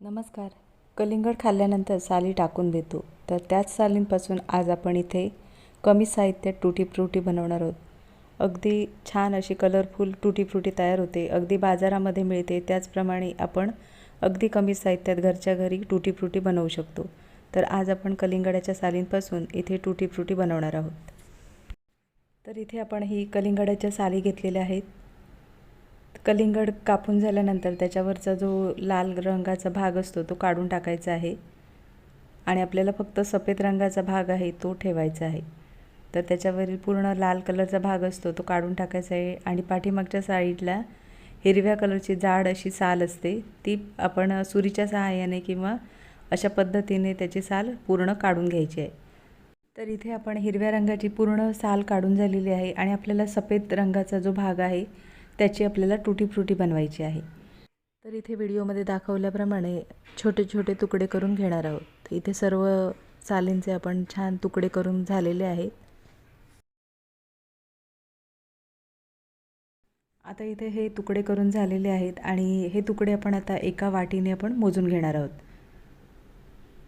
नमस्कार. कलिंगड खाल्ल्यानंतर साली टाकून देतो. तर त्याच सालींपासून आज आपण इथे कमी साहित्यात टुटी फ्रुटी बनवणार आहोत. अगदी छान अशी कलरफुल टुटी फ्रुटी तयार होते. अगदी बाजारामध्ये मिळते. त्याचप्रमाणे आपण अगदी कमी साहित्यात घरच्या घरी टुटी फ्रुटी बनवू शकतो. तर आज आपण कलिंगडाच्या सालींपासून इथे टुटी फ्रुटी बनवणार आहोत. तर इथे आपण ही कलिंगडाच्या साली घेतलेल्या आहेत. कलिंगड कापून झाल्यानंतर त्याच्यावरचा जो लाल रंगाचा भाग असतो तो काढून टाकायचा आहे. आणि आपल्याला फक्त सफेद रंगाचा भाग आहे तो ठेवायचा आहे. तर त्याच्यावरील पूर्ण लाल कलरचा भाग असतो तो काढून टाकायचा आहे. आणि पाठीमागच्या साईडला हिरव्या कलरची जाड अशी साल असते ती आपण सुरीच्या सहाय्याने किंवा अशा पद्धतीने त्याची साल पूर्ण काढून घ्यायची आहे. तर इथे आपण हिरव्या रंगाची पूर्ण साल काढून झालेली आहे आणि आपल्याला सफेद रंगाचा जो भाग आहे त्याची आपल्याला टुटी फ्रुटी बनवायची आहे. तर इथे व्हिडिओमध्ये दाखवल्याप्रमाणे छोटे छोटे तुकडे करून घेणार आहोत. तर इथे सर्व सालींचे आपण छान तुकडे करून झालेले आहेत. आता इथे हे तुकडे करून झालेले आहेत आणि हे तुकडे आपण आता एका वाटीने आपण मोजून घेणार आहोत.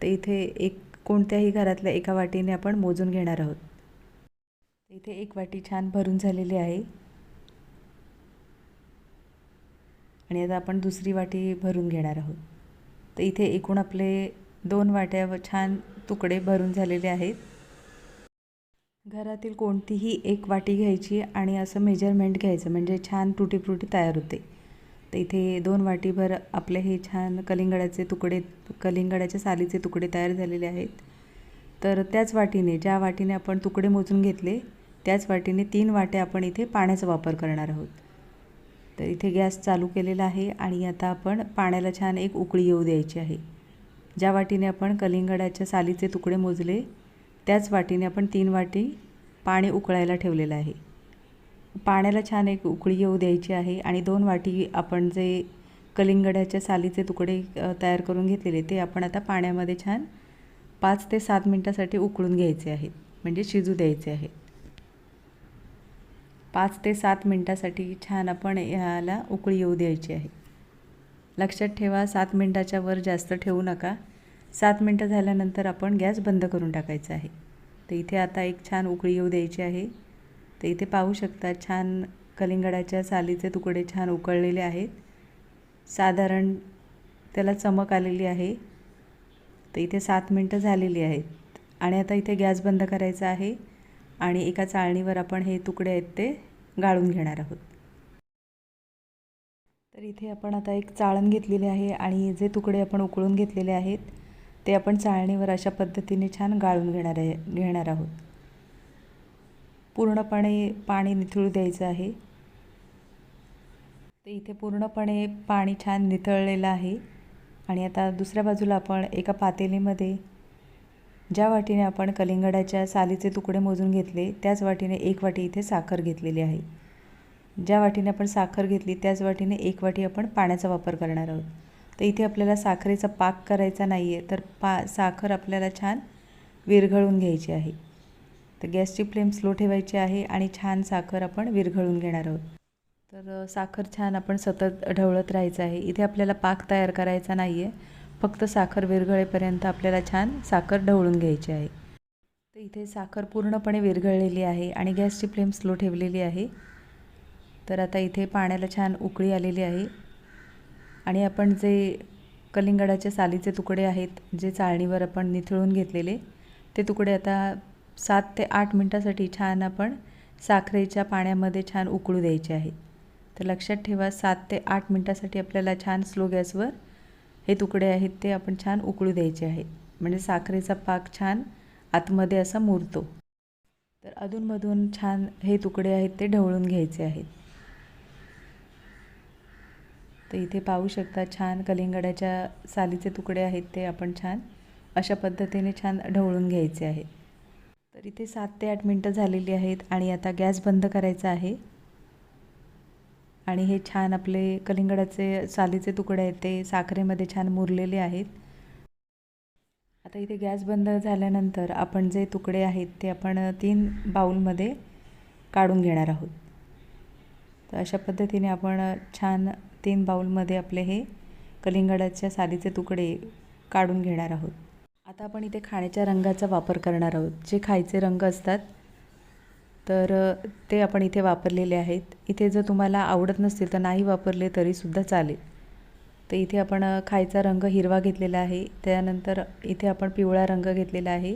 तर इथे एक कोणत्याही घरातल्या एका वाटीने आपण मोजून घेणार आहोत. इथे एक वाटी छान भरून झालेली आहे. आणि आता आपण दुसरी वाटी भरून घेणार आहोत. तर इथे एकूण आपले दोन वाट्या छान तुकडे भरून झालेले आहेत. घरातील कोणतीही एक वाटी घ्यायची आणि असं मेजरमेंट घ्यायचं म्हणजे छान तुटी फ्रुटी तयार होते. तर इथे दोन वाटीभर आपले हे छान कलिंगडाचे तुकडे कलिंगडाच्या सालीचे तुकडे तयार झालेले आहेत. तर त्याच वाटीने ज्या वाटीने आपण तुकडे मोजून घेतले त्याच वाटीने तीन वाट्या आपण इथे पाण्याचा वापर करणार आहोत. तर इथे गॅस चालू केलेला आहे आणि आता आपण पाण्याला छान एक उकळी येऊ द्यायची आहे. ज्या वाटीने आपण कलिंगडाच्या सालीचे तुकडे मोजले त्याच वाटीने आपण तीन वाटी पाणी उकळायला ठेवलेलं आहे. पाण्याला छान एक उकळी येऊ द्यायची आहे आणि दोन वाटी आपण जे कलिंगडाच्या सालीचे तुकडे तयार करून घेतलेले ते आपण आता पाण्यामध्ये छान पाच ते सात मिनटासाठी उकळून घ्यायचे आहेत. म्हणजे शिजू द्यायचे आहेत. पाच ते सात मिनटासाठी छान आपण ह्याला उकळी येऊ द्यायची आहे. लक्षात ठेवा सात मिनटाच्या वर जास्त ठेवू नका. सात मिनटं झाल्यानंतर आपण गॅस बंद करून टाकायचा आहे. तर इथे आता एक छान उकळी येऊ द्यायची आहे. तर इथे पाहू शकता छान कलिंगडाच्या सालीचे तुकडे छान उकळलेले आहेत. साधारण त्याला चमक आलेली आहे. तर इथे सात मिनटं झालेली आहेत. आणि आता इथे गॅस बंद करायचा आहे. आणि एका चाळणीवर आपण हे तुकडे आहेत ते गाळून घेणार आहोत. तर इथे आपण आता एक चाळण घेतलेली आहे आणि जे तुकडे आपण उकळून घेतलेले आहेत ते आपण चाळणीवर अशा पद्धतीने छान गाळून घेणार आहे घेणार आहोत. पूर्णपणे पाणी निथळू द्यायचं आहे. ते इथे पूर्णपणे पाणी छान निथळलेलं आहे. आणि आता दुसऱ्या बाजूला आपण एका पातेलीमध्ये ज्या वाटीने आपण कलिंगडाच्या सालीचे तुकडे मोजून घेतले त्याच वाटीने एक वाटी इथे साखर घेतलेली आहे. ज्या वाटीने आपण साखर घेतली त्याच वाटीने एक वाटी आपण पाण्याचा वापर करणार आहोत. तर इथे आपल्याला साखरेचा पाक करायचा नाही आहे तर पा साखर आपल्याला छान विरघळून घ्यायची आहे. तर गॅसची फ्लेम स्लो ठेवायची आहे आणि छान साखर आपण विरघळून घेणार आहोत. तर साखर छान आपण सतत ढवळत राहायचं आहे. इथे आपल्याला पाक तयार करायचा नाही आहे फक्त साखर विरघळेपर्यंत आपल्याला छान साखर ढवळून घ्यायची आहे. तर इथे साखर पूर्णपणे विरघळलेली आहे आणि गॅसची फ्लेम स्लो ठेवलेली आहे. तर आता इथे पाण्याला छान उकळी आलेली आहे. आणि आपण जे कलिंगडाच्या सालीचे तुकडे आहेत जे चाळणीवर आपण निथळून घेतलेले ते तुकडे आता सात ते आठ मिनटासाठी छान आपण साखरेच्या पाण्यामध्ये छान उकळू द्यायचे आहे. तर लक्षात ठेवा सात ते आठ मिनटासाठी आपल्याला छान स्लो गॅसवर हे तुकडे आहेत ते आपण छान उकळू द्यायचे आहेत. म्हणजे साखरेचा पाक छान आतमध्ये असा मुरतो. तर अधूनमधून छान हे तुकडे आहेत ते ढवळून घ्यायचे आहेत. तर इथे पाहू शकता छान कलिंगडाच्या सालीचे तुकडे आहेत ते आपण छान अशा पद्धतीने छान ढवळून घ्यायचे आहेत. तर इथे सात ते आठ मिनटं झालेली आहेत आणि आता गॅस बंद करायचा आहे. आणि हे छान आपले कलिंगडाचे सालीचे तुकडे आहेत ते साखरेमध्ये छान मुरलेले आहेत. आता इथे गॅस बंद झाल्यानंतर आपण जे तुकडे आहेत ते आपण तीन बाऊलमध्ये काढून घेणार आहोत. तर अशा पद्धतीने आपण छान तीन बाऊलमध्ये आपले हे कलिंगडाच्या सालीचे तुकडे काढून घेणार आहोत. आता आपण इथे खाण्याच्या रंगाचा वापर करणार आहोत. जे खायचे रंग असतात तर ते आपण इथे वापरलेले आहेत. इथे जर तुम्हाला आवडत नसतील तर नाही वापरले तरीसुद्धा चालेल. तर इथे आपण खायचा रंग हिरवा घेतलेला आहे. त्यानंतर इथे आपण पिवळा रंग घेतलेला आहे.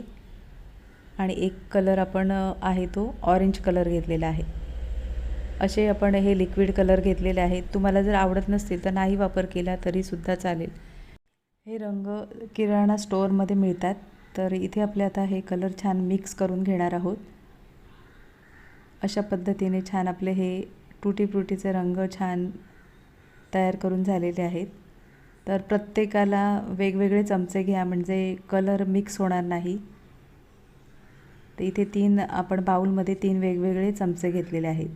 आणि एक कलर आपण आहे तो ऑरेंज कलर घेतलेला आहे. असे आपण हे लिक्विड कलर घेतलेले आहेत. तुम्हाला जर आवडत नसतील तर नाही वापर केला तरीसुद्धा चालेल. हे रंग किराणा स्टोअरमध्ये मिळतात. तर इथे आपले आता हे कलर छान मिक्स करून घेणार आहोत. अशा पद्धतीने छान आपले हे टुटी फ्रुटीचे रंग छान तयार करून झालेले आहेत. तर प्रत्येकाला वेगवेगळे चमचे घ्या म्हणजे कलर मिक्स होणार नाही. तर इथे तीन आपण बाऊलमध्ये तीन वेगवेगळे चमचे घेतलेले आहेत.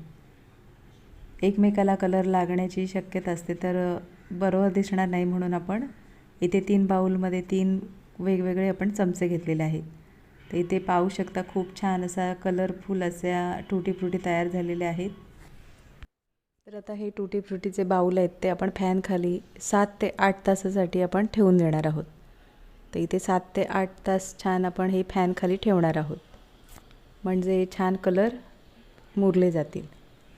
एकमेकाला कलर लागण्याची शक्यता असते तर बरोबर दिसणार नाही म्हणून आपण इथे तीन बाऊलमध्ये तीन वेगवेगळे आपण चमचे घेतलेले आहेत. तर इथे पाहू शकता खूप छान असा कलरफुल अशा टुटी फ्रुटी तयार झालेल्या आहेत. तर आता हे टुटी फ्रुटीचे बाऊल आहेत ते आपण फॅनखाली सात ते आठ तासासाठी आपण ठेवून देणार आहोत. तर इथे सात ते आठ तास छान आपण हे फॅनखाली ठेवणार आहोत. म्हणजे छान कलर मुरले जातील.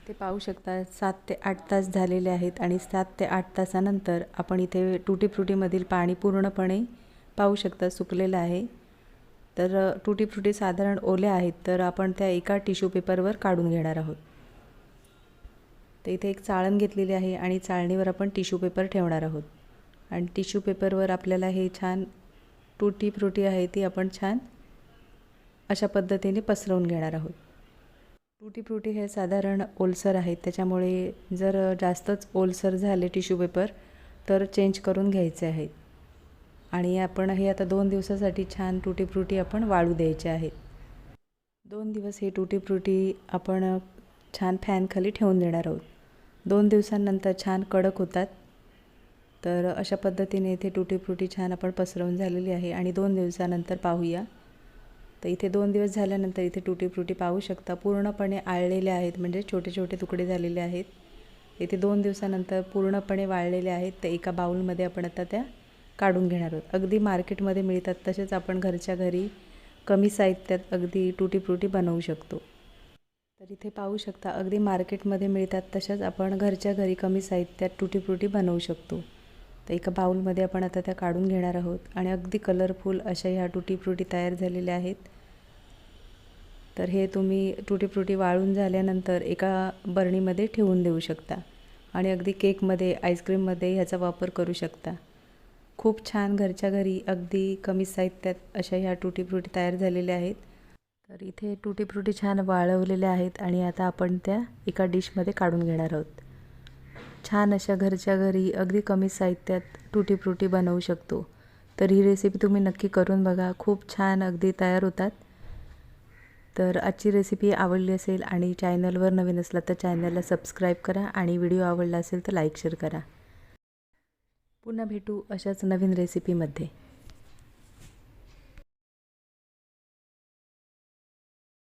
ते पाहू शकता सात ते आठ तास झालेले आहेत आणि सात ते आठ तासानंतर आपण इथे टुटी फ्रुटीमधील पाणी पूर्णपणे पाहू शकता सुकलेलं आहे. तर टुटी फ्रुटी साधारण ओल्या आहेत तर आपण त्या एका टिश्यू पेपरवर काढून घेणार आहोत. तर इथे एक चाळण घेतलेली आहे आणि चाळणीवर आपण टिश्यू पेपर ठेवणार आहोत. आणि टिश्यू पेपरवर आपल्याला हे छान टुटी फ्रुटी आहे ती आपण छान अशा पद्धतीने पसरवून घेणार आहोत. टुटी फ्रुटी हे साधारण ओलसर आहेत त्याच्यामुळे जर जास्तच ओलसर झाले टिश्यू पेपर तर चेंज करून घ्यायचे आहेत. आणि आपण हे आता दोन दिवसासाठी छान टुटी फ्रुटी आपण वाळू द्यायचे आहेत. दोन दिवस हे टुटी फ्रुटी आपण छान फॅनखाली ठेवून देणार आहोत. दोन दिवसांनंतर छान कडक होतात. तर अशा पद्धतीने इथे टुटी फ्रुटी छान आपण पसरवून झालेली आहे आणि दोन दिवसानंतर पाहूया. तर इथे दोन दिवस झाल्यानंतर इथे टुटी फ्रुटी पाहू शकता. पूर्णपणे आळलेले आहेत म्हणजे छोटे छोटे तुकडे झालेले आहेत. इथे दोन दिवसानंतर पूर्णपणे वाळलेले आहेत. तर एका बाऊलमध्ये आपण आता त्या काढून घेणार आहोत. अगदी मार्केटमध्ये मिळतात तसेच आपण घरच्या घरी कमी साहित्यात अगदी टुटी फ्रुटी बनवू शकतो. तर इथे पाहू शकता अगदी मार्केटमध्ये मिळतात तशाच आपण घरच्या घरी कमी साहित्यात टुटी फ्रुटी बनवू शकतो. तर एका बाऊलमध्ये आपण आता त्या काढून घेणार आहोत आणि अगदी कलरफुल अशा ह्या टुटी फ्रुटी तयार झालेल्या आहेत. तर हे तुम्ही टुटी फ्रुटी वाळून झाल्यानंतर एका बरणीमध्ये ठेवून देऊ शकता आणि अगदी केकमध्ये आईस्क्रीममध्ये ह्याचा वापर करू शकता. खूप छान घरच्या घरी अगदी कमी साहित्यात अशा ह्या टुटी फ्रुटी तयार झालेल्या आहेत. तर इथे टुटी फ्रुटी छान वाळवलेल्या आहेत आणि आता आपण त्या एका डिशमध्ये काढून घेणार आहोत. छान अशा घरच्या घरी अगदी कमी साहित्यात टुटी फ्रुटी बनवू शकतो. तर ही रेसिपी तुम्ही नक्की करून बघा. खूप छान अगदी तयार होतात. तर आजची रेसिपी आवडली असेल आणि चॅनलवर नवीन असला तर चॅनलला सबस्क्राईब करा आणि व्हिडिओ आवडला असेल तर लाईक शेअर करा. पुन्हा भेटू अशाच नवीन रेसिपीमध्ये